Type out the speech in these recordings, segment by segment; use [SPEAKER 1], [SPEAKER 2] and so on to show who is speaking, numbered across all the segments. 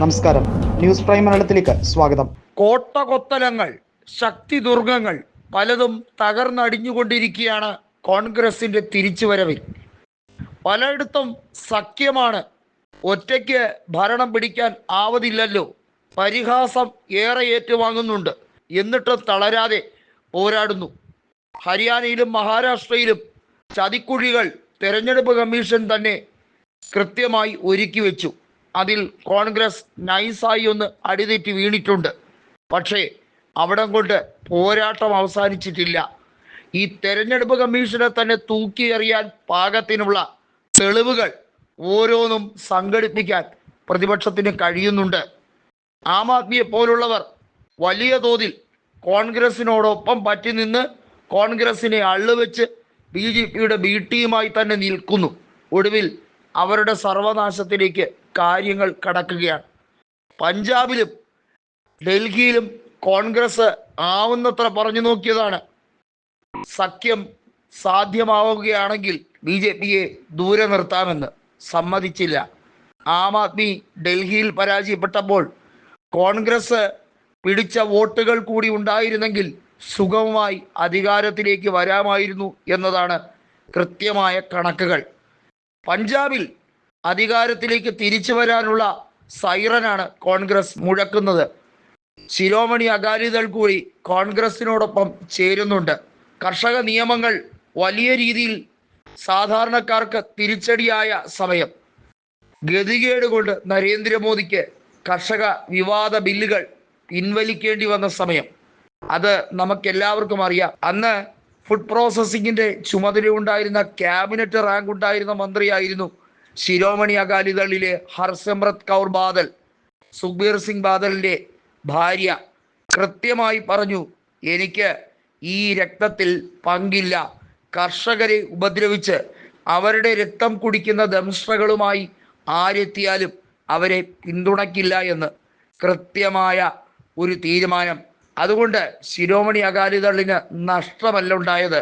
[SPEAKER 1] നമസ്കാരം. News prime മലയാളത്തിലേക്ക് സ്വാഗതം.
[SPEAKER 2] കോട്ട കൊത്തലങ്ങൾ ശക്തി ദുർഗങ്ങൾ പലതും തകർന്നടിഞ്ഞുകൊണ്ടിരിക്കുകയാണ് കോൺഗ്രസിന്റെ തിരിച്ചുവരവിൽ. പലയിടത്തും സഖ്യമാണ് ഒറ്റയ്ക്ക് ഭരണം പിടിക്കാൻ ആവതില്ലല്ലോ. പരിഹാസം ഏറെ ഏറ്റുവാങ്ങുന്നുണ്ട്. എന്നിട്ടും തളരാതെ പോരാടുന്നു. ഹരിയാനയിലും മഹാരാഷ്ട്രയിലും ചതിക്കുഴികൾ തെരഞ്ഞെടുപ്പ് കമ്മീഷൻ തന്നെ കൃത്യമായി ഒരുക്കി വെച്ചു. അതിൽ കോൺഗ്രസ് നൈസായി ഒന്ന് അടിതെറ്റി വീണിട്ടുണ്ട്. പക്ഷേ അവിടം കൊണ്ട് പോരാട്ടം അവസാനിച്ചിട്ടില്ല. ഈ തെരഞ്ഞെടുപ്പ് കമ്മീഷനെ തന്നെ തൂക്കിയെറിയാൻ പാകത്തിനുള്ള തെളിവുകൾ ഓരോന്നും സംഘടിപ്പിക്കാൻ പ്രതിപക്ഷത്തിന് കഴിയുന്നുണ്ട്. ആം ആദ്മിയെ പോലുള്ളവർ വലിയ തോതിൽ കോൺഗ്രസിനോടൊപ്പം പറ്റി നിന്ന് കോൺഗ്രസിനെ അള്ളുവെച്ച് ബി ജെ പിയുടെ ബി ടീമായി തന്നെ നിൽക്കുന്നു. ഒടുവിൽ അവരുടെ സർവനാശത്തിലേക്ക് കാര്യങ്ങൾ കടക്കുകയാണ്. പഞ്ചാബിലും ഡൽഹിയിലും കോൺഗ്രസ് ആവുന്നത്ര പറഞ്ഞു നോക്കിയതാണ്. സഖ്യം സാധ്യമാവുകയാണെങ്കിൽ ബി ജെ പിയെ ദൂരെ നിർത്താമെന്ന് സമ്മതിച്ചില്ല. ആം ആദ്മി ഡൽഹിയിൽ പരാജയപ്പെട്ടപ്പോൾ കോൺഗ്രസ് പിടിച്ച വോട്ടുകൾ കൂടി ഉണ്ടായിരുന്നെങ്കിൽ സുഗമമായി അധികാരത്തിലേക്ക് വരാമായിരുന്നു എന്നതാണ് കൃത്യമായ കണക്കുകൾ. പഞ്ചാബിൽ അധികാരത്തിലേക്ക് തിരിച്ചു വരാനുള്ള സൈറനാണ് കോൺഗ്രസ് മുഴക്കുന്നത്. ശിരോമണി അകാലിദൾ കൂടി കോൺഗ്രസിനോടൊപ്പം ചേരുന്നുണ്ട്. കർഷക നിയമങ്ങൾ വലിയ രീതിയിൽ സാധാരണക്കാർക്ക് തിരിച്ചടിയായ സമയം. ഗതികേട് കൊണ്ട് നരേന്ദ്രമോദിക്ക് കർഷക വിവാദ ബില്ലുകൾ പിൻവലിക്കേണ്ടി വന്ന സമയം. അത് നമുക്കെല്ലാവർക്കും അറിയാം. അന്ന് ഫുഡ് പ്രോസസ്സിങ്ങിന്റെ ചുമതല ഉണ്ടായിരുന്ന ക്യാബിനറ്റ് റാങ്ക് ഉണ്ടായിരുന്ന മന്ത്രിയായിരുന്നു ശിരോമണി അകാലിദളിലെ ഹർസിമ്രത് കൗർ ബാദൽ സുഖ്ബീർ സിംഗ് ബാദലിന്റെ ഭാര്യ കൃത്യമായി പറഞ്ഞു എനിക്ക് ഈ രക്തത്തിൽ പങ്കില്ല. കർഷകരെ ഉപദ്രവിച്ച് അവരുടെ രക്തം കുടിക്കുന്ന ദംഷ്ട്രകളുമായി ആരെത്തിയാലും അവരെ പിന്തുണയ്ക്കില്ല എന്ന് കൃത്യമായ ഒരു തീരുമാനം. അതുകൊണ്ട് ശിരോമണി അകാലിദളിന് നഷ്ടമല്ല ഉണ്ടായത്.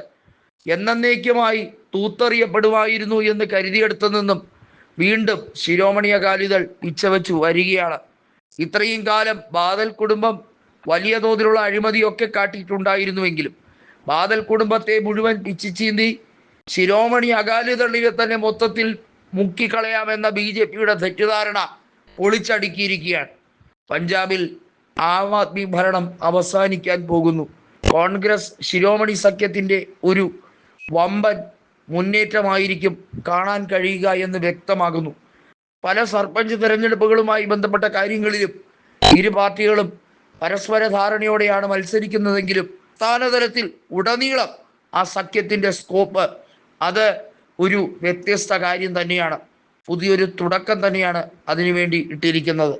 [SPEAKER 2] എന്നേക്കുമായി തൂത്തെറിയപ്പെടുമായിരുന്നു എന്ന് കരുതിയെടുത്തു നിന്നും വീണ്ടും ശിരോമണി അകാലിദൾ പിച്ചവച്ചു വരികയാണ്. ഇത്രയും കാലം ബാദൽ കുടുംബം വലിയ തോതിലുള്ള അഴിമതിയൊക്കെ കാട്ടിയിട്ടുണ്ടായിരുന്നുവെങ്കിലും ബാദൽ കുടുംബത്തെ മുഴുവൻ പിച്ചിച്ചീന്തി ശിരോമണി അകാലിദളിനെ തന്നെ മൊത്തത്തിൽ മുക്കിക്കളയാമെന്ന ബി ജെ പിയുടെ തെറ്റിദ്ധാരണ പൊളിച്ചടുക്കിയിരിക്കുകയാണ്. പഞ്ചാബിൽ ആം ആദ്മി ഭരണം അവസാനിക്കാൻ പോകുന്നു. കോൺഗ്രസ് ശിരോമണി സഖ്യത്തിന്റെ ഒരു വമ്പൻ മുന്നേറ്റമായിരിക്കും കാണാൻ കഴിയുക എന്ന് വ്യക്തമാകുന്നു. പല സർപഞ്ച് തെരഞ്ഞെടുപ്പുകളുമായി ബന്ധപ്പെട്ട കാര്യങ്ങളിലും ഇരു പാർട്ടികളും പരസ്പര ധാരണയോടെയാണ് മത്സരിക്കുന്നതെങ്കിലും സ്ഥാനതലത്തിൽ ഉടനീളം ആ സഖ്യത്തിന്റെ സ്കോപ്പ് അത് ഒരു വ്യത്യസ്ത കാര്യം തന്നെയാണ്. പുതിയൊരു തുടക്കം തന്നെയാണ് അതിനുവേണ്ടി ഇട്ടിരിക്കുന്നത്.